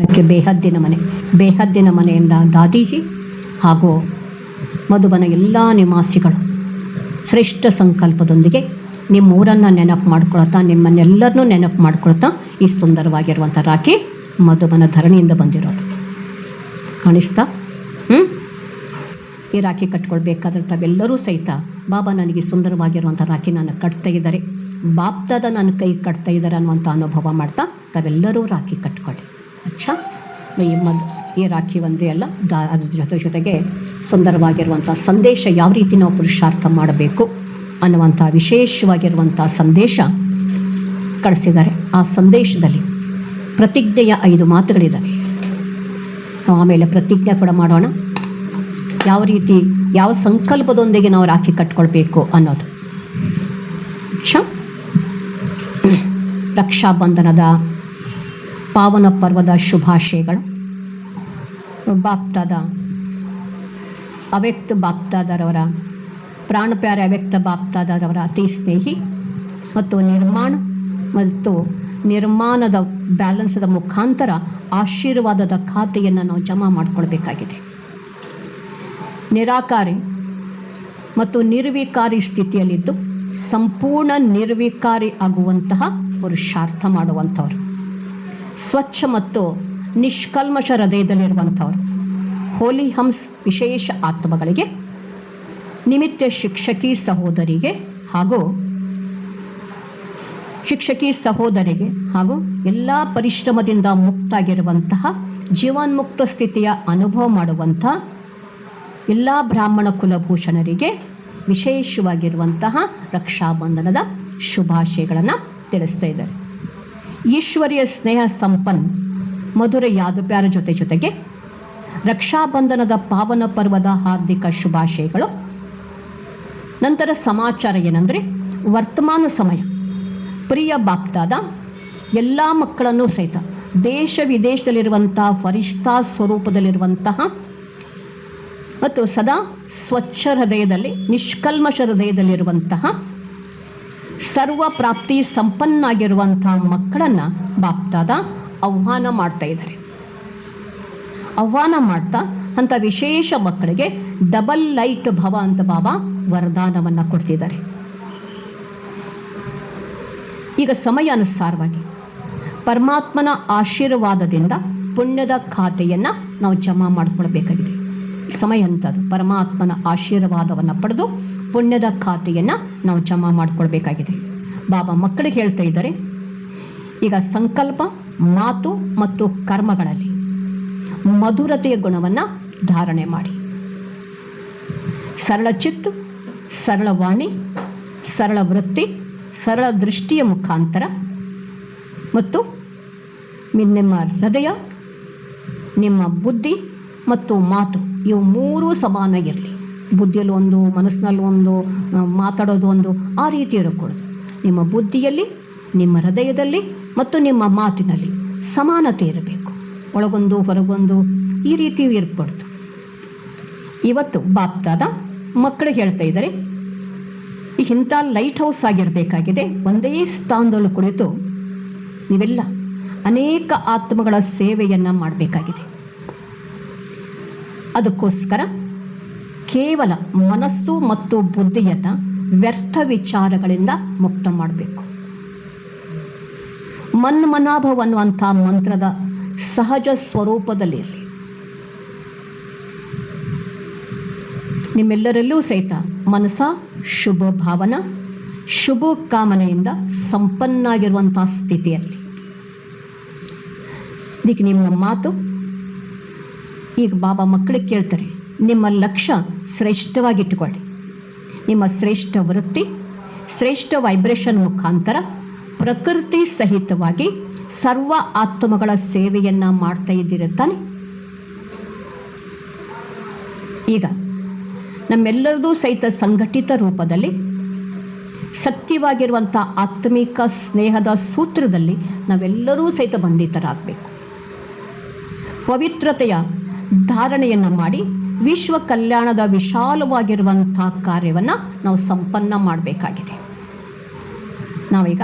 ಅದಕ್ಕೆ ಬೇಹದ್ದಿನ ಮನೆ. ಬೇಹದ್ದಿನ ಮನೆಯಿಂದ ದಾದೀಜಿ ಹಾಗೂ ಮಧುಬನ ಎಲ್ಲ ನಿವಾಸಿಗಳು ಶ್ರೇಷ್ಠ ಸಂಕಲ್ಪದೊಂದಿಗೆ ನಿಮ್ಮ ಊರನ್ನು ನೆನಪು ಮಾಡ್ಕೊಳ್ತಾ, ನಿಮ್ಮನ್ನೆಲ್ಲರನ್ನೂ ನೆನಪು ಮಾಡ್ಕೊಳ್ತಾ ಈ ಸುಂದರವಾಗಿರುವಂಥ ರಾಖಿ ಮಧುಬನ ಧರಣಿಯಿಂದ ಬಂದಿರೋದು. ಕಾಣಿಸ್ತಾ? ಹ್ಞೂ ಈ ರಾಖಿ ಕಟ್ಕೊಳ್ಬೇಕಾದ್ರೆ ತಾವೆಲ್ಲರೂ ಸಹಿತ ಬಾಬಾ ನನಗೆ ಸುಂದರವಾಗಿರುವಂಥ ರಾಖಿ ನಾನು ಕಟ್ತಾ ಇದ್ದಾರೆ. ಬಾಪ್ತದ ನನ್ನ ಕೈ ಕಟ್ತಾ ಇದ್ದಾರೆ ಅನ್ನುವಂಥ ಅನುಭವ ಮಾಡ್ತಾ ತಾವೆಲ್ಲರೂ ರಾಖಿ ಕಟ್ಕೊಳ್ಳಿ. ಅಚ್ಚಾ ಈ ಮದ್, ಈ ರಾಖಿ ಒಂದೇ ಅಲ್ಲ, ದಾ, ಅದ್ರ ಜೊತೆ, ಜೊತೆಗೆ ಸುಂದರವಾಗಿರುವಂಥ ಸಂದೇಶ ಯಾವ ರೀತಿ ನಾವು ಪುರುಷಾರ್ಥ ಮಾಡಬೇಕು ಅನ್ನುವಂಥ ವಿಶೇಷವಾಗಿರುವಂಥ ಸಂದೇಶ ಕಳಿಸಿದ್ದಾರೆ. ಆ ಸಂದೇಶದಲ್ಲಿ ಪ್ರತಿಜ್ಞೆಯ ಐದು ಮಾತುಗಳಿದ್ದಾವೆ. ನಾವು ಆಮೇಲೆ ಪ್ರತಿಜ್ಞೆ ಕೂಡ ಮಾಡೋಣ. ಯಾವ ರೀತಿ, ಯಾವ ಸಂಕಲ್ಪದೊಂದಿಗೆ ನಾವು ರಾಖಿ ಕಟ್ಕೊಳ್ಬೇಕು ಅನ್ನೋದು. ಕ್ಷ ರಕ್ಷಾಬಂಧನದ ಪಾವನ ಪರ್ವದ ಶುಭಾಶಯಗಳು. ಬಾಪ್ತಾದ, ಅವ್ಯಕ್ತ ಬಾಪ್ತಾದರವರ ಪ್ರಾಣಪ್ಯಾರ ಅವ್ಯಕ್ತ ಬಾಪ್ತಾದರವರ ಅತಿ ಸ್ನೇಹಿ ಮತ್ತು ನಿರ್ಮಾಣ ಮತ್ತು ನಿರ್ಮಾಣದ ಬ್ಯಾಲೆನ್ಸ್ದ ಮುಖಾಂತರ ಆಶೀರ್ವಾದದ ಖಾತೆಯನ್ನು ನಾವು ಜಮಾ ಮಾಡಿಕೊಳ್ಬೇಕಾಗಿದೆ. ನಿರಾಕಾರಿ ಮತ್ತು ನಿರ್ವಿಕಾರಿ ಸ್ಥಿತಿಯಲ್ಲಿದ್ದು ಸಂಪೂರ್ಣ ನಿರ್ವಿಕಾರಿ ಆಗುವಂತಹ ಪುರುಷಾರ್ಥ ಮಾಡುವಂಥವ್ರು. ಸ್ವಚ್ಛ ಮತ್ತು ನಿಷ್ಕಲ್ಮಶ ಹೃದಯದಲ್ಲಿರುವಂಥವ್ರು. ಹೋಲಿ ಹಂಸ್ ವಿಶೇಷ ಆತ್ಮಗಳಿಗೆ, ನಿಮಿತ್ತ ಶಿಕ್ಷಕಿ ಸಹೋದರಿಗೆ ಹಾಗೂ ಶಿಕ್ಷಕಿ ಸಹೋದರಿಗೆ ಹಾಗೂ ಎಲ್ಲ ಪರಿಶ್ರಮದಿಂದ ಮುಕ್ತಾಗಿರುವಂತಹ ಜೀವನ್ಮುಕ್ತ ಸ್ಥಿತಿಯ ಅನುಭವ ಮಾಡುವಂಥ ಎಲ್ಲ ಬ್ರಾಹ್ಮಣ ಕುಲಭೂಷಣರಿಗೆ ವಿಶೇಷವಾಗಿರುವಂತಹ ರಕ್ಷಾಬಂಧನದ ಶುಭಾಶಯಗಳನ್ನು ತಿಳಿಸ್ತಾ ಇದ್ದಾರೆ. ಈಶ್ವರಿಯ ಸ್ನೇಹ ಸಂಪನ್ ಮಧುರ ಯಾದವ್ಯಾರ ಜೊತೆ ಜೊತೆಗೆ ರಕ್ಷಾಬಂಧನದ ಪಾವನ ಪರ್ವದ ಹಾರ್ದಿಕ ಶುಭಾಶಯಗಳು. ನಂತರ ಸಮಾಚಾರ ಏನಂದರೆ ವರ್ತಮಾನ ಸಮಯ. ಪ್ರಿಯ ಬಾಪ್ತಾದ ಎಲ್ಲ ಮಕ್ಕಳನ್ನು ಸಹಿತ ದೇಶ ವಿದೇಶದಲ್ಲಿರುವಂತಹ ಫರಿಷ್ಠಾ ಸ್ವರೂಪದಲ್ಲಿರುವಂತಹ ಮತ್ತು ಸದಾ ಸ್ವಚ್ಛ ಹೃದಯದಲ್ಲಿ ನಿಷ್ಕಲ್ಮಶ ಹೃದಯದಲ್ಲಿರುವಂತಹ ಸರ್ವ ಪ್ರಾಪ್ತಿ ಸಂಪನ್ನಾಗಿರುವಂಥ ಮಕ್ಕಳನ್ನು ಬಾಪ್ತಾದ ಆಹ್ವಾನ ಮಾಡ್ತಾ ಇದ್ದಾರೆ. ಆಹ್ವಾನ ಮಾಡ್ತಾ ಅಂಥ ವಿಶೇಷ ಮಕ್ಕಳಿಗೆ ಡಬಲ್ ಲೈಟ್ ಭವ ಅಂತ ಬಾಬಾ ವರದಾನವನ್ನು ಕೊಡ್ತಿದ್ದಾರೆ. ಈಗ ಸಮಯ ಅನುಸಾರವಾಗಿ ಪರಮಾತ್ಮನ ಆಶೀರ್ವಾದದಿಂದ ಪುಣ್ಯದ ಖಾತೆಯನ್ನು ನಾವು ಜಮಾ ಮಾಡಿಕೊಳ್ಬೇಕಾಗಿದೆ. ಸಮಯ ಅಂತದ್ದು ಪರಮಾತ್ಮನ ಆಶೀರ್ವಾದವನ್ನು ಪಡೆದು ಪುಣ್ಯದ ಖಾತೆಯನ್ನು ನಾವು ಜಮಾ ಮಾಡಿಕೊಳ್ಬೇಕಾಗಿದೆ. ಬಾಬಾ ಮಕ್ಕಳಿಗೆ ಹೇಳ್ತಾ ಇದ್ದಾರೆ, ಈಗ ಸಂಕಲ್ಪ, ಮಾತು ಮತ್ತು ಕರ್ಮಗಳಲ್ಲಿ ಮಧುರತೆಯ ಗುಣವನ್ನು ಧಾರಣೆ ಮಾಡಿ. ಸರಳ ಚಿತ್ತು, ಸರಳ ವಾಣಿ, ಸರಳ ವೃತ್ತಿ, ಸರಳ ದೃಷ್ಟಿಯ ಮುಖಾಂತರ ಮತ್ತು ನಿಮ್ಮ ಹೃದಯ, ನಿಮ್ಮ ಬುದ್ಧಿ ಮತ್ತು ಮಾತು ಇವು ಮೂರೂ ಸಮಾನ ಇರಲಿ. ಬುದ್ಧಿಯಲ್ಲಿ ಒಂದು, ಮನಸ್ಸಿನಲ್ಲಿ ಒಂದು ಮಾತಾಡೋದು ಒಂದು, ಆ ರೀತಿ ಇರಕೂಡದು. ನಿಮ್ಮ ಬುದ್ಧಿಯಲ್ಲಿ, ನಿಮ್ಮ ಹೃದಯದಲ್ಲಿ ಮತ್ತು ನಿಮ್ಮ ಮಾತಿನಲ್ಲಿ ಸಮಾನತೆ ಇರಬೇಕು. ಒಳಗೊಂದು, ಹೊರಗೊಂದು, ಈ ರೀತಿ ಇರ್ಬಾರ್ದು. ಇವತ್ತು ಬಾಪ್ತಾದ ಮಕ್ಕಳಿಗೆ ಹೇಳ್ತಾ ಇದ್ದಾರೆ, ಇಂಥ ಲೈಟ್ ಹೌಸ್ ಆಗಿರಬೇಕಾಗಿದೆ, ಒಂದೇ ಸ್ಥಾನದಲ್ಲಿ ಕುಳಿತು ನೀವೆಲ್ಲ ಅನೇಕ ಆತ್ಮಗಳ ಸೇವೆಯನ್ನು ಮಾಡಬೇಕಾಗಿದೆ. ಅದಕ್ಕೋಸ್ಕರ ಕೇವಲ ಮನಸ್ಸು ಮತ್ತು ಬುದ್ಧಿಯನ್ನು ವ್ಯರ್ಥ ವಿಚಾರಗಳಿಂದ ಮುಕ್ತ ಮಾಡಬೇಕು. ಮನ್ ಮನಾಭವ್ ಅನ್ನುವಂಥ ಮಂತ್ರದ ಸಹಜ ಸ್ವರೂಪದಲ್ಲಿರಲಿ ನಿಮ್ಮೆಲ್ಲರಲ್ಲೂ ಸಹಿತ ಮನಸ ಶುಭ ಭಾವನ, ಶುಭ ಕಾಮನೆಯಿಂದ ಸಂಪನ್ನಾಗಿರುವಂಥ ಸ್ಥಿತಿಯಲ್ಲಿ. ಇದಕ್ಕೆ ನಿಮ್ಮ ಮಾತು, ಈಗ ಬಾಬಾ ಮಕ್ಕಳಿಗೆ ಕೇಳ್ತಾರೆ ನಿಮ್ಮ ಲಕ್ಷ್ಯ ಶ್ರೇಷ್ಠವಾಗಿಟ್ಟುಕೊಳ್ಳಿ. ನಿಮ್ಮ ಶ್ರೇಷ್ಠ ವೃತ್ತಿ, ಶ್ರೇಷ್ಠ ವೈಬ್ರೇಷನ್ ಮುಖಾಂತರ ಪ್ರಕೃತಿ ಸಹಿತವಾಗಿ ಸರ್ವ ಆತ್ಮಗಳ ಸೇವೆಯನ್ನು ಮಾಡ್ತಾ ಇದ್ದಿರುತ್ತಾನೆ ತಾನೆ. ಈಗ ನಮ್ಮೆಲ್ಲರದೂ ಸಹಿತ ಸಂಘಟಿತ ರೂಪದಲ್ಲಿ ಸತ್ಯವಾಗಿರುವಂಥ ಆತ್ಮಿಕ ಸ್ನೇಹದ ಸೂತ್ರದಲ್ಲಿ ನಾವೆಲ್ಲರೂ ಸಹಿತ ಬಂಧಿತರಾಗಬೇಕು. ಪವಿತ್ರತೆಯ ಧಾರಣೆಯನ್ನು ಮಾಡಿ ವಿಶ್ವ ಕಲ್ಯಾಣದ ವಿಶಾಲವಾಗಿರುವಂಥ ಕಾರ್ಯವನ್ನು ನಾವು ಸಂಪನ್ನ ಮಾಡಬೇಕಾಗಿದೆ. ನಾವೀಗ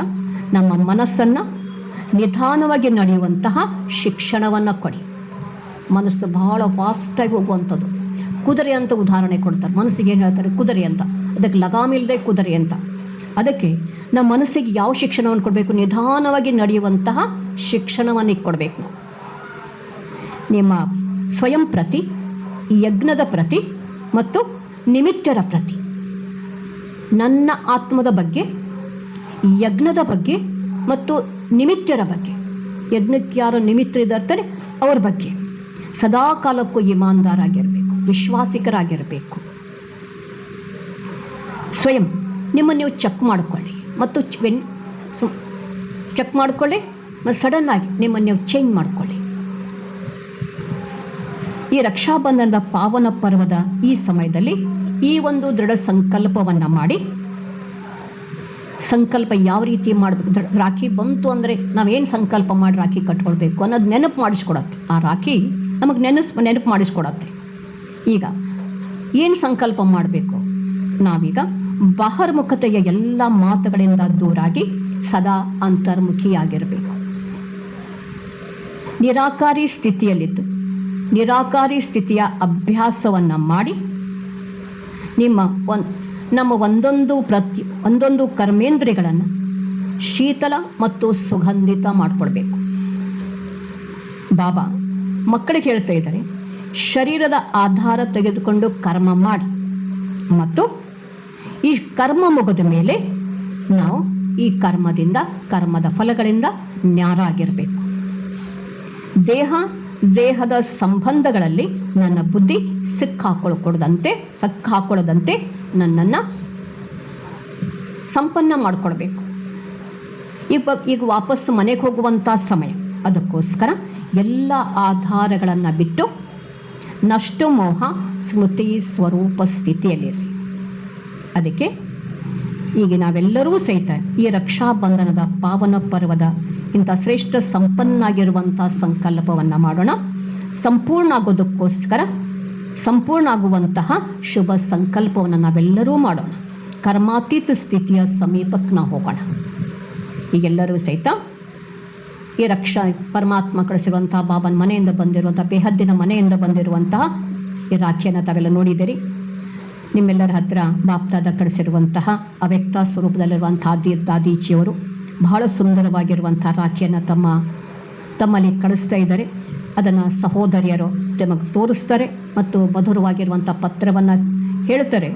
ನಮ್ಮ ಮನಸ್ಸನ್ನು ನಿಧಾನವಾಗಿ ನಡೆಯುವಂತಹ ಶಿಕ್ಷಣವನ್ನು ಕೊಡಿ. ಮನಸ್ಸು ಬಹಳ ಫಾಸ್ಟಾಗಿ ಹೋಗುವಂಥದ್ದು. ಕುದುರೆ ಅಂತ ಉದಾಹರಣೆ ಕೊಡ್ತಾರೆ. ಮನಸ್ಸಿಗೆ ಏನು ಹೇಳ್ತಾರೆ? ಕುದುರೆ ಅಂತ. ಅದಕ್ಕೆ ಲಗಾಮಿಲ್ಲದೆ ಕುದುರೆ ಅಂತ. ಅದಕ್ಕೆ ನಮ್ಮ ಮನಸ್ಸಿಗೆ ಯಾವ ಶಿಕ್ಷಣವನ್ನು ಕೊಡಬೇಕು? ನಿಧಾನವಾಗಿ ನಡೆಯುವಂತಹ ಶಿಕ್ಷಣವನ್ನು ಕೊಡಬೇಕು ನಿಮ್ಮ ಸ್ವಯಂ ಪ್ರತಿ ಯಜ್ಞದ ಪ್ರತಿ ಮತ್ತು ನಿಮಿತ್ತರ ಪ್ರತಿ. ನನ್ನ ಆತ್ಮದ ಬಗ್ಗೆ, ಯಜ್ಞದ ಬಗ್ಗೆ ಮತ್ತು ನಿಮಿತ್ತರ ಬಗ್ಗೆ. ಯಜ್ಞಕ್ಕೆ ಯಾರು ನಿಮಿತ್ತರಿದ್ದಾರೆ ಅವ್ರ ಬಗ್ಗೆ. ಸದಾ ಕಾಲಕ್ಕೂ ಇಮಾನ್ದಾರಾಗಿರಬೇಕು, ವಿಶ್ವಾಸಿಕರಾಗಿರಬೇಕು. ಸ್ವಯಂ ನಿಮ್ಮನ್ನು ನೀವು ಚೆಕ್ ಮಾಡಿಕೊಳ್ಳಿ ಮತ್ತು ಚೆಕ್ ಮಾಡಿಕೊಳ್ಳಿ ಮತ್ತು ಸಡನ್ನಾಗಿ ನಿಮ್ಮನ್ನು ನೀವು ಚೇಂಜ್ ಮಾಡಿಕೊಳ್ಳಿ. ಈ ರಕ್ಷಾಬಂಧನದ ಪಾವನ ಪರ್ವದ ಈ ಸಮಯದಲ್ಲಿ ಈ ಒಂದು ದೃಢ ಸಂಕಲ್ಪವನ್ನು ಮಾಡಿ. ಸಂಕಲ್ಪ ಯಾವ ರೀತಿ ಮಾಡಬೇಕು? ರಾಖಿ ಬಂತು ಅಂದರೆ ನಾವೇನು ಸಂಕಲ್ಪ ಮಾಡಿ ರಾಖಿ ಕಟ್ಕೊಳ್ಬೇಕು ಅನ್ನೋದು ನೆನಪು ಮಾಡಿಸ್ಕೊಡತ್ತೆ. ಆ ರಾಖಿ ನಮಗೆ ನೆನಸ್, ನೆನಪು ಮಾಡಿಸ್ಕೊಡತ್ತೆ. ಈಗ ಏನು ಸಂಕಲ್ಪ ಮಾಡಬೇಕು? ನಾವೀಗ ಬಹಿರ್ಮುಖತೆಯ ಎಲ್ಲ ಮಾತುಗಳಿಂದ ದೂರಾಗಿ ಸದಾ ಅಂತರ್ಮುಖಿಯಾಗಿರಬೇಕು. ನಿರಾಕಾರಿ ಸ್ಥಿತಿಯಲ್ಲಿದ್ದು ನಿರಾಕಾರಿ ಸ್ಥಿತಿಯ ಅಭ್ಯಾಸವನ್ನು ಮಾಡಿ ನಿಮ್ಮ ಒನ್, ನಮ್ಮ ಒಂದೊಂದು ಪ್ರತಿ, ಒಂದೊಂದು ಕರ್ಮೇಂದ್ರಿಯಗಳನ್ನು ಶೀತಲ ಮತ್ತು ಸುಗಂಧಿತ ಮಾಡಿಕೊಡ್ಬೇಕು ಬಾಬಾ, ಮಕ್ಕಳಿಗೆ ಹೇಳ್ತಾ ಇದ್ದಾರೆ, ಶರೀರದ ಆಧಾರ ತೆಗೆದುಕೊಂಡು ಕರ್ಮ ಮಾಡಿ. ಮತ್ತು ಈ ಕರ್ಮ ಮುಗಿದ ಮೇಲೆ ನಾವು ಈ ಕರ್ಮದಿಂದ, ಕರ್ಮದ ಫಲಗಳಿಂದ ನ್ಯಾರಾಗಿರಬೇಕು. ದೇಹ ದೇಹದ ಸಂಬಂಧಗಳಲ್ಲಿ ನನ್ನ ಬುದ್ಧಿ ಸಿಕ್ಕಾಕೊಳ್ಕೊಡದಂತೆ ಸಿಕ್ಕಾಕೊಳ್ಳದಂತೆ ನನ್ನನ್ನು ಸಂಪನ್ನ ಮಾಡಿಕೊಡ್ಬೇಕು. ಈಗ ಈಗ ವಾಪಸ್ ಮನೆಗೆ ಹೋಗುವಂಥ ಸಮಯ. ಅದಕ್ಕೋಸ್ಕರ ಎಲ್ಲ ಆಧಾರಗಳನ್ನು ಬಿಟ್ಟು ನಷ್ಟು ಮೋಹ ಸ್ಮೃತಿ ಸ್ವರೂಪ ಸ್ಥಿತಿಯಲ್ಲಿರಲಿ ಅದಕ್ಕೆ ಈಗ ನಾವೆಲ್ಲರೂ ಸಹಿತ ಈ ರಕ್ಷಾಬಂಧನದ ಪಾವನ ಪರ್ವದ ಇಂಥ ಶ್ರೇಷ್ಠ ಸಂಪನ್ನಾಗಿರುವಂಥ ಸಂಕಲ್ಪವನ್ನು ಮಾಡೋಣ. ಸಂಪೂರ್ಣ ಆಗೋದಕ್ಕೋಸ್ಕರ ಸಂಪೂರ್ಣ ಆಗುವಂತಹ ಶುಭ ಸಂಕಲ್ಪವನ್ನು ನಾವೆಲ್ಲರೂ ಮಾಡೋಣ. ಕರ್ಮಾತೀತ ಸ್ಥಿತಿಯ ಸಮೀಪಕ್ಕೆ ನಾವು ಹೋಗೋಣ. ಈಗೆಲ್ಲರೂ ಸಹಿತ ಈ ರಕ್ಷಾ ಪರಮಾತ್ಮ ಕಳಿಸಿರುವಂತಹ ಬಾಬನ ಮನೆಯಿಂದ ಬಂದಿರುವಂಥ ಬೇಹದ್ದಿನ ಮನೆಯಿಂದ ಬಂದಿರುವಂತಹ ಈ ರಾಖಿಯನ್ನು ತಾವೆಲ್ಲ ನೋಡಿದಿರಿ ನಿಮ್ಮೆಲ್ಲರ ಹತ್ರ ಬಾಪ್ತಾದ ಕಳಿಸಿರುವಂತಹ ಅವ್ಯಕ್ತ ಸ್ವರೂಪದಲ್ಲಿರುವಂತಹ ದಿ ದಾದೀಚಿಯವರು ಬಹಳ ಸುಂದರವಾಗಿರುವಂಥ ರಾಖಿಯನ್ನು ತಮ್ಮ ತಮ್ಮಲ್ಲಿ ಕಳಿಸ್ತಾ ಇದ್ದಾರೆ. ಅದನ್ನು ಸಹೋದರಿಯರು ತಮಗೆ ತೋರಿಸ್ತಾರೆ ಮತ್ತು ಮಧುರವಾಗಿರುವಂಥ ಪತ್ರವನ್ನು ಹೇಳ್ತಾರೆ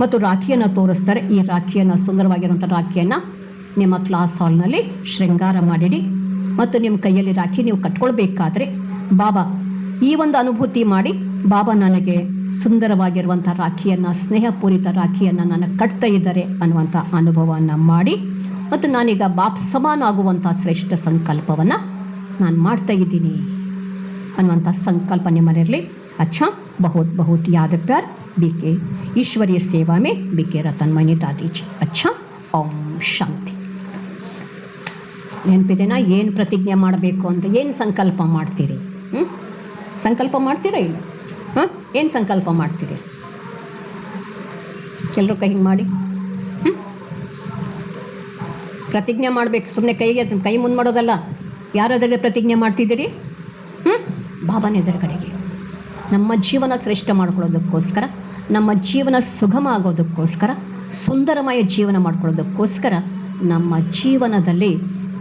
ಮತ್ತು ರಾಖಿಯನ್ನು ತೋರಿಸ್ತಾರೆ. ಈ ರಾಖಿಯನ್ನು ಸುಂದರವಾಗಿರುವಂಥ ರಾಖಿಯನ್ನು ನಿಮ್ಮ ಕ್ಲಾಸ್ ಹಾಲ್ನಲ್ಲಿ ಶೃಂಗಾರ ಮಾಡಿಡಿ ಮತ್ತು ನಿಮ್ಮ ಕೈಯಲ್ಲಿ ರಾಖಿ ನೀವು ಕಟ್ಕೊಳ್ಬೇಕಾದ್ರೆ ಬಾಬಾ, ಈ ಒಂದು ಅನುಭೂತಿ ಮಾಡಿ ಬಾಬಾ ನನಗೆ ಸುಂದರವಾಗಿರುವಂಥ ರಾಖಿಯನ್ನು, ಸ್ನೇಹಪೂರಿತ ರಾಖಿಯನ್ನು ನನಗೆ ಕಟ್ತಾ ಇದ್ದಾರೆ ಅನ್ನುವಂಥ ಅನುಭವವನ್ನು ಮಾಡಿ ಮತ್ತು ನಾನೀಗ ಬಾಪ್ ಸಮಾನ ಆಗುವಂಥ ಶ್ರೇಷ್ಠ ಸಂಕಲ್ಪವನ್ನು ನಾನು ಮಾಡ್ತಾ ಇದ್ದೀನಿ. ಅನ್ನುವಂಥ ಸಂಕಲ್ಪ ನಿಮ್ಮನೆಯಲ್ಲಿ ಅಚ್ಚಾ, ಬಹುತ್ ಬಹುತ್ ಯಾದ ಪ್ಯಾರ್. ಬಿ ಕೆ ಈಶ್ವರ್ಯ ಸೇವಾ ಮೇ. ಬಿ ಕೆ ರತನ್ಮಣಿ ದಾದೀಜಿ ಅಚ್ಚಾ, ಓಂ ಶಾಂತಿ. ನೆನಪಿದೆನಾ? ಏನು ಪ್ರತಿಜ್ಞೆ ಮಾಡಬೇಕು ಅಂತ? ಏನು ಸಂಕಲ್ಪ ಮಾಡ್ತೀರಿ? ಹ್ಞೂ ಸಂಕಲ್ಪ ಮಾಡ್ತೀರಾ ಇಲ್ಲ? ಹಾಂ? ಏನು ಸಂಕಲ್ಪ ಮಾಡ್ತೀರಿ? ಎಲ್ಲರೂ ಕೈ ಹಿಂಗೆ ಮಾಡಿ. ಪ್ರತಿಜ್ಞೆ ಮಾಡಬೇಕು. ಸುಮ್ಮನೆ ಕೈಗೆ ಕೈ ಮುಂದೆ ಮಾಡೋದಲ್ಲ. ಯಾರಾದರೆ ಪ್ರತಿಜ್ಞೆ ಮಾಡ್ತಿದ್ದೀರಿ? ಹ್ಞೂ ಬಾಬಾನ ಎದುರುಗಡೆಗೆ. ನಮ್ಮ ಜೀವನ ಶ್ರೇಷ್ಠ ಮಾಡ್ಕೊಳ್ಳೋದಕ್ಕೋಸ್ಕರ, ನಮ್ಮ ಜೀವನ ಸುಗಮ ಆಗೋದಕ್ಕೋಸ್ಕರ, ಸುಂದರಮಯ ಜೀವನ ಮಾಡ್ಕೊಳ್ಳೋದಕ್ಕೋಸ್ಕರ ನಮ್ಮ ಜೀವನದಲ್ಲಿ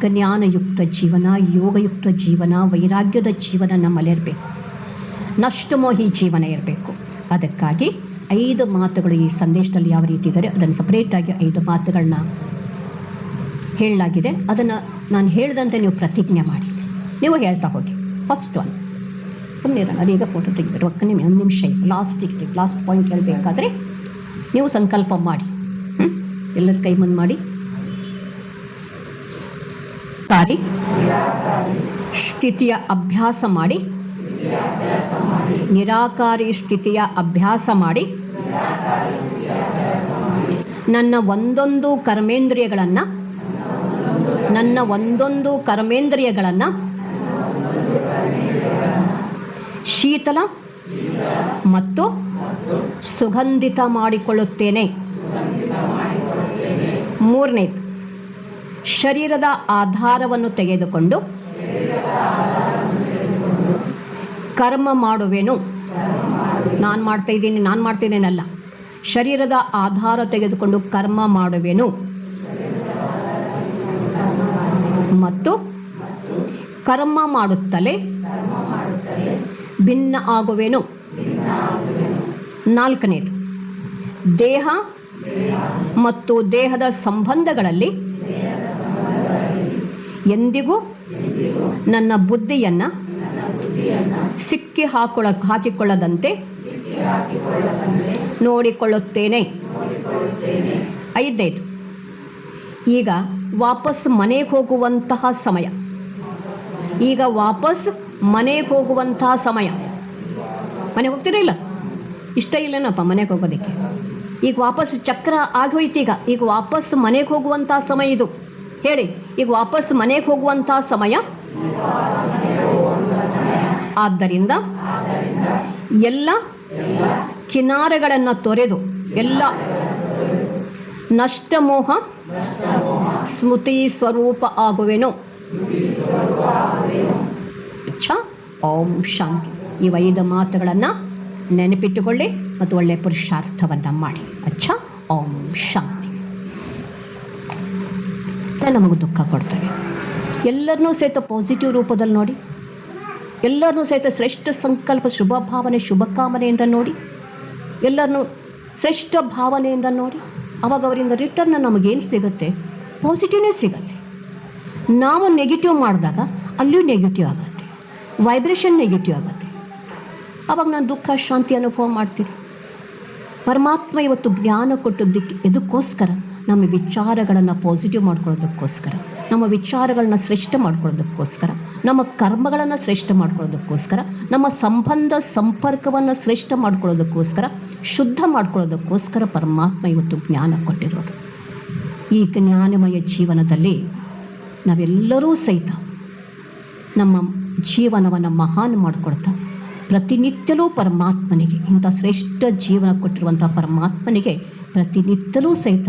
ಜ್ಞಾನಯುಕ್ತ ಜೀವನ, ಯೋಗಯುಕ್ತ ಜೀವನ, ವೈರಾಗ್ಯದ ಜೀವನ ನಮ್ಮಲ್ಲಿ ಇರಬೇಕು. ನಷ್ಟಮೋಹಿ ಜೀವನ ಇರಬೇಕು. ಅದಕ್ಕಾಗಿ ಐದು ಮಾತುಗಳು ಈ ಸಂದೇಶದಲ್ಲಿ ಯಾವ ರೀತಿ ಇದ್ದಾರೆ, ಅದನ್ನು ಸಪ್ರೇಟಾಗಿ ಐದು ಮಾತುಗಳನ್ನ ಹೇಳಲಾಗಿದೆ. ಅದನ್ನು ನಾನು ಹೇಳಿದಂತೆ ನೀವು ಪ್ರತಿಜ್ಞೆ ಮಾಡಿ. ನೀವು ಹೇಳ್ತಾ ಹೋಗಿ. ಫಸ್ಟ್ ಒನ್ ಸುಮ್ಮನೆ ಇರೋಣ. ಅದೀಗ ಫೋಟೋ ತೆಗಿಬಿಟ್ಟು ಒಕ್ಕ ನಿಮಿಷ, ಒಂದು ನಿಮಿಷ ಲಾಸ್ಟಿಗೆ ಲಾಸ್ಟ್ ಪಾಯಿಂಟ್ ಹೇಳಬೇಕಾದ್ರೆ ನೀವು ಸಂಕಲ್ಪ ಮಾಡಿ. ಎಲ್ಲರ ಕೈ ಮುಂದೆ ಮಾಡಿ. ತಾರಿ ಸ್ಥಿತಿಯ ಅಭ್ಯಾಸ ಮಾಡಿ. ನಿರಾಕಾರಿ ಸ್ಥಿತಿಯ ಅಭ್ಯಾಸ ಮಾಡಿ. ನನ್ನ ಒಂದೊಂದು ಕರ್ಮೇಂದ್ರಿಯಗಳನ್ನು ನನ್ನ ಒಂದೊಂದು ಕರ್ಮೇಂದ್ರಿಯಗಳನ್ನು ಶೀತಲ ಮತ್ತು ಸುಗಂಧಿತ ಮಾಡಿಕೊಳ್ಳುತ್ತೇನೆ. ಮೂರನೇದು ಶರೀರದ ಆಧಾರವನ್ನು ತೆಗೆದುಕೊಂಡು ಕರ್ಮ ಮಾಡುವೆನು. ನಾನು ಮಾಡ್ತಾ ಇದ್ದೀನಿ, ನಾನು ಮಾಡ್ತಿದ್ದೇನಲ್ಲ ಶರೀರದ ಆಧಾರ ತೆಗೆದುಕೊಂಡು ಕರ್ಮ ಮಾಡುವೆನು. ಮತ್ತು ಕರ್ಮ ಮಾಡುತ್ತಲೇ ಭಿನ್ನ ಆಗುವೆನು. ನಾಲ್ಕನೇದು, ದೇಹ ಮತ್ತು ದೇಹದ ಸಂಬಂಧಗಳಲ್ಲಿ ಎಂದಿಗೂ ನನ್ನ ಬುದ್ಧಿಯನ್ನು ಸಿಕ್ಕಿ ಹಾಕೊಳ್ಳ ಹಾಕಿಕೊಳ್ಳದಂತೆ ನೋಡಿಕೊಳ್ಳುತ್ತೇನೆ. ಐದೈದು ಈಗ ವಾಪಸ್ ಮನೆಗೆ ಹೋಗುವಂತಹ ಸಮಯ. ಈಗ ವಾಪಸ್ ಮನೆಗೆ ಹೋಗುವಂತಹ ಸಮಯ. ಮನೆಗೆ ಹೋಗ್ತೀರಾ ಇಲ್ಲ? ಇಷ್ಟ ಇಲ್ಲನಪ್ಪ ಮನೆಗೆ ಹೋಗೋದಕ್ಕೆ? ಈಗ ವಾಪಸ್ ಚಕ್ರ ಆಗೋಯ್ತು ಈಗ. ಈಗ ವಾಪಸ್ ಮನೆಗೆ ಹೋಗುವಂಥ ಸಮಯ ಇದು. ಹೇಳಿ, ಈಗ ವಾಪಸ್ ಮನೆಗೆ ಹೋಗುವಂಥ ಸಮಯ. ಆದ್ದರಿಂದ ಎಲ್ಲ ಕಿನಾರೆಗಳನ್ನು ತೊರೆದು, ಎಲ್ಲ ನಷ್ಟಮೋಹ ಸ್ಮೃತಿ ಸ್ವರೂಪ ಆಗುವೆನು. ಅಚ್ಚಾ ಓಂ ಶಾಂತಿ. ಈ ಐದು ಮಾತುಗಳನ್ನು ನೆನಪಿಟ್ಟುಕೊಳ್ಳಿ ಮತ್ತು ಒಳ್ಳೆಯ ಪುರುಷಾರ್ಥವನ್ನು ಮಾಡಿ. ಅಚ್ಚಾ ಓಂ ಶಾಂತಿ. ನಮಗೆ ದುಃಖ ಕೊಡ್ತವೆ ಎಲ್ಲರನ್ನೂ ಸಹಿತ ಪಾಸಿಟಿವ್ ರೂಪದಲ್ಲಿ ನೋಡಿ. ಎಲ್ಲರನ್ನೂ ಸಹಿತ ಶ್ರೇಷ್ಠ ಸಂಕಲ್ಪ, ಶುಭ ಭಾವನೆ ಶುಭಕಾಮನೆಯಿಂದ ನೋಡಿ. ಎಲ್ಲರನ್ನೂ ಶ್ರೇಷ್ಠ ಭಾವನೆಯಿಂದ ನೋಡಿ. ಅವಾಗ ಅವರಿಂದ ರಿಟರ್ನ್ ನಮಗೇನು ಸಿಗುತ್ತೆ? ಪಾಸಿಟಿವ್ನೇ ಸಿಗುತ್ತೆ. ನಾವು ನೆಗೆಟಿವ್ ಮಾಡಿದಾಗ ಅಲ್ಲಿಯೂ ನೆಗೆಟಿವ್ ಆಗುತ್ತೆ. ವೈಬ್ರೇಷನ್ ನೆಗೆಟಿವ್ ಆಗುತ್ತೆ. ಅವಾಗ ನಾನು ದುಃಖ, ಶಾಂತಿ ಅನುಭವ ಮಾಡ್ತೀನಿ. ಪರಮಾತ್ಮ ಇವತ್ತು ಜ್ಞಾನ ಕೊಟ್ಟದ್ದಕ್ಕೆ ಇದಕ್ಕೋಸ್ಕರ ನಮ್ಮ ವಿಚಾರಗಳನ್ನು ಪಾಸಿಟಿವ್ ಮಾಡ್ಕೊಳ್ಳೋದಕ್ಕೋಸ್ಕರ, ನಮ್ಮ ವಿಚಾರಗಳನ್ನ ಶ್ರೇಷ್ಠ ಮಾಡ್ಕೊಳ್ಳೋದಕ್ಕೋಸ್ಕರ, ನಮ್ಮ ಕರ್ಮಗಳನ್ನು ಶ್ರೇಷ್ಠ ಮಾಡ್ಕೊಳ್ಳೋದಕ್ಕೋಸ್ಕರ, ನಮ್ಮ ಸಂಬಂಧ, ಸಂಪರ್ಕವನ್ನು ಶ್ರೇಷ್ಠ ಮಾಡ್ಕೊಳ್ಳೋದಕ್ಕೋಸ್ಕರ, ಶುದ್ಧ ಮಾಡ್ಕೊಳ್ಳೋದಕ್ಕೋಸ್ಕರ ಪರಮಾತ್ಮ ಇವತ್ತು ಜ್ಞಾನ ಕೊಟ್ಟಿರೋದು. ಈ ಜ್ಞಾನಮಯ ಜೀವನದಲ್ಲಿ ನಾವೆಲ್ಲರೂ ಸಹಿತ ನಮ್ಮ ಜೀವನವನ್ನು ಮಹಾನ್ ಮಾಡಿಕೊಡ್ತಾ ಪ್ರತಿನಿತ್ಯಲೂ ಪರಮಾತ್ಮನಿಗೆ, ಇಂಥ ಶ್ರೇಷ್ಠ ಜೀವನ ಕೊಟ್ಟಿರುವಂಥ ಪರಮಾತ್ಮನಿಗೆ ಪ್ರತಿನಿತ್ಯಲೂ ಸಹಿತ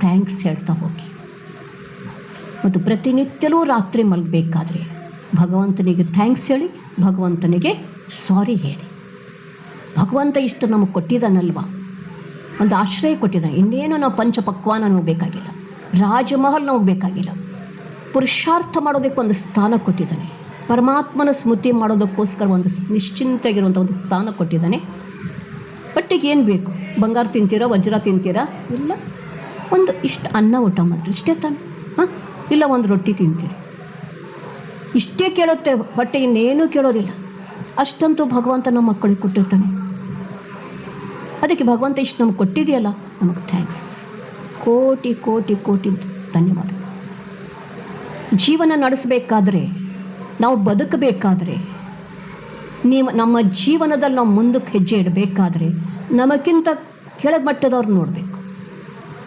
ಥ್ಯಾಂಕ್ಸ್ ಹೇಳ್ತಾ ಹೋಗಿ. ಮತ್ತು ಪ್ರತಿನಿತ್ಯಲೂ ರಾತ್ರಿ ಮಲಗಬೇಕಾದ್ರೆ ಭಗವಂತನಿಗೆ ಥ್ಯಾಂಕ್ಸ್ ಹೇಳಿ, ಭಗವಂತನಿಗೆ ಸಾರಿ ಹೇಳಿ. ಭಗವಂತ ಇಷ್ಟು ನಮಗೆ ಕೊಟ್ಟಿದ್ದಾನಲ್ವ? ಒಂದು ಆಶ್ರಯ ಕೊಟ್ಟಿದ್ದಾನೆ. ಇನ್ನೇನು ನಾವು ಪಂಚಪಕ್ವಾನ ಬೇಕಾಗಿಲ್ಲ ರಾಜಮಹಲ್ ನಾವು ಬೇಕಾಗಿಲ್ಲ. ಪುರುಷಾರ್ಥ ಮಾಡೋದಕ್ಕೆ ಒಂದು ಸ್ಥಾನ ಕೊಟ್ಟಿದ್ದಾನೆ. ಪರಮಾತ್ಮನ ಸ್ಮೃತಿ ಮಾಡೋದಕ್ಕೋಸ್ಕರ ಒಂದು ನಿಶ್ಚಿಂತೆಗಿರುವಂಥ ಒಂದು ಸ್ಥಾನ ಕೊಟ್ಟಿದ್ದಾನೆ. ಬಟ್ಟೆಗೆ ಏನು ಬೇಕು? ಬಂಗಾರ ತಿಂತೀರಾ, ವಜ್ರ ತಿಂತೀರಾ? ಇಲ್ಲ. ಒಂದು ಇಷ್ಟು ಅನ್ನ ಊಟ ಮಾಡ್ತೀರಿ? ಇಷ್ಟೇ ತಾನೆ. ಹಾಂ? ಇಲ್ಲ, ಒಂದು ರೊಟ್ಟಿ ತಿಂತೀರಿ? ಇಷ್ಟೇ ಕೇಳುತ್ತೆ ಹೊಟ್ಟೆ ಇನ್ನೇನೂ ಕೇಳೋದಿಲ್ಲ. ಅಷ್ಟಂತೂ ಭಗವಂತ ನಮ್ಮ ಮಕ್ಕಳಿಗೆ ಕೊಟ್ಟಿರ್ತಾನೆ. ಅದಕ್ಕೆ ಭಗವಂತ ಇಷ್ಟು ನಮ್ಗೆ ಕೊಟ್ಟಿದೆಯಲ್ಲ? ನಮಗೆ ಥ್ಯಾಂಕ್ಸ್ ಕೋಟಿ ಕೋಟಿ ಕೋಟಿ ಧನ್ಯವಾದ. ಜೀವನ ನಡೆಸಬೇಕಾದ್ರೆ, ನಾವು ಬದುಕಬೇಕಾದ್ರೆ, ನೀವು ನಮ್ಮ ಜೀವನದಲ್ಲಿ ನಾವು ಮುಂದಕ್ಕೆ ಹೆಜ್ಜೆ ಇಡಬೇಕಾದ್ರೆ, ನಮಗಿಂತ ಕೆಳಮಟ್ಟದವ್ರು ನೋಡಬೇಕು.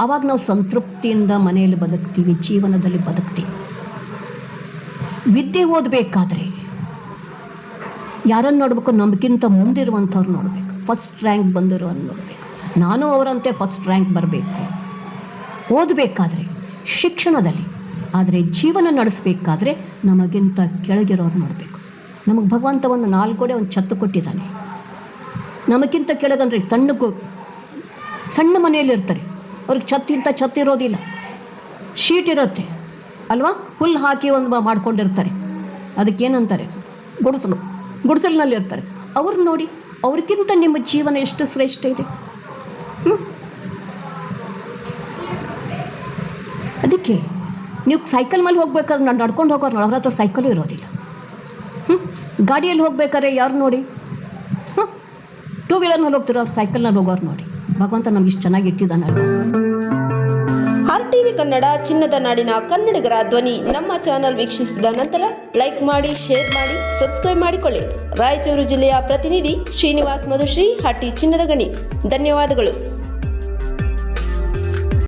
ಆವಾಗ ನಾವು ಸಂತೃಪ್ತಿಯಿಂದ ಮನೆಯಲ್ಲಿ ಬದುಕ್ತೀವಿ, ಜೀವನದಲ್ಲಿ ಬದುಕ್ತೀವಿ. ವಿದ್ಯೆ ಓದಬೇಕಾದ್ರೆ, ಯಾರನ್ನು ನೋಡಬೇಕು? ನಮಗಿಂತ ಮುಂದಿರುವಂಥವ್ರು ನೋಡಬೇಕು. ಫಸ್ಟ್ ರ್ಯಾಂಕ್ ಬಂದಿರೋನ್ನು ನೋಡಬೇಕು. ನಾನು ಅವರಂತೆ ಫಸ್ಟ್ ರ್ಯಾಂಕ್ ಬರಬೇಕು. ಓದಬೇಕಾದ್ರೆ, ಶಿಕ್ಷಣದಲ್ಲಿ, ಆದರೆ ಜೀವನ ನಡೆಸಬೇಕಾದ್ರೆ ನಮಗಿಂತ ಕೆಳಗಿರೋರು ನೋಡಬೇಕು. ನಮಗೆ ಭಗವಂತ ಒಂದು ನಾಲ್ಕೋಡೆ ಒಂದು ಛತ್ತು ಕೊಟ್ಟಿದ್ದಾನೆ. ನಮಗಿಂತ ಕೆಳಗಂದ್ರೆ ಸಣ್ಣ ಗು, ಸಣ್ಣ ಮನೆಯಲ್ಲಿ ಇರ್ತಾರೆ. ಅವ್ರಿಗೆ ಛತ್ತಿಂತ ಛತ್ತಿರೋದಿಲ್ಲ ಶೀಟ್ ಇರುತ್ತೆ. ಅಲ್ವಾ? ಹುಲ್ಲು ಹಾಕಿ ಒಂದು ಮಾಡ್ಕೊಂಡಿರ್ತಾರೆ. ಅದಕ್ಕೇನಂತಾರೆ ಗುಡಿಸಲು. ಗುಡಿಸಲಿನಲ್ಲಿ ಇರ್ತಾರೆ. ಅವ್ರು ನೋಡಿ, ಅವ್ರಿಗಿಂತ ನಿಮ್ಮ ಜೀವನ ಎಷ್ಟು ಶ್ರೇಷ್ಠ ಇದೆ? ಅದಕ್ಕೆ? ನೀವು ಸೈಕಲ್ ಮೇಲೆ ಹೋಗ್ಬೇಕಾದ್ರೆ ನಾನು ನಡ್ಕೊಂಡು ಹೋಗೋರು ಅವ್ರ ಹತ್ರ ಸೈಕಲು ಇರೋದಿಲ್ಲ. ಹ್ಞೂ ಗಾಡಿಯಲ್ಲಿ ಹೋಗ್ಬೇಕಾದ್ರೆ ಯಾರು ನೋಡಿ? ಹ್ಞೂ ಟೂ ವೀಲರ್ನಲ್ಲಿ ಹೋಗ್ತಿರೋ ಅವ್ರು ಸೈಕಲ್ನಲ್ಲಿ ಹೋಗೋರು ನೋಡಿ. ಭಗವಂತ ನಮ್ಗೆ ಇಷ್ಟು ಚೆನ್ನಾಗಿ ಇಟ್ಟಿದ್ದಾನಲ್ವ ಆರ್ ಟಿವಿ ಕನ್ನಡ, ಚಿನ್ನದ ನಾಡಿನ ಕನ್ನಡಿಗರ ಧ್ವನಿ ನಮ್ಮ ಚಾನೆಲ್ ವೀಕ್ಷಿಸಿದ ನಂತರ ಲೈಕ್ ಮಾಡಿ ಶೇರ್ ಮಾಡಿ ಸಬ್ಸ್ಕ್ರೈಬ್ ಮಾಡಿಕೊಳ್ಳಿ. ರಾಯಚೂರು ಜಿಲ್ಲೆಯ ಪ್ರತಿನಿಧಿ ಶ್ರೀನಿವಾಸ್ ಮಧುಶ್ರೀ ಹಟ್ಟಿ ಚಿನ್ನದ ಗಣಿ. ಧನ್ಯವಾದಗಳು.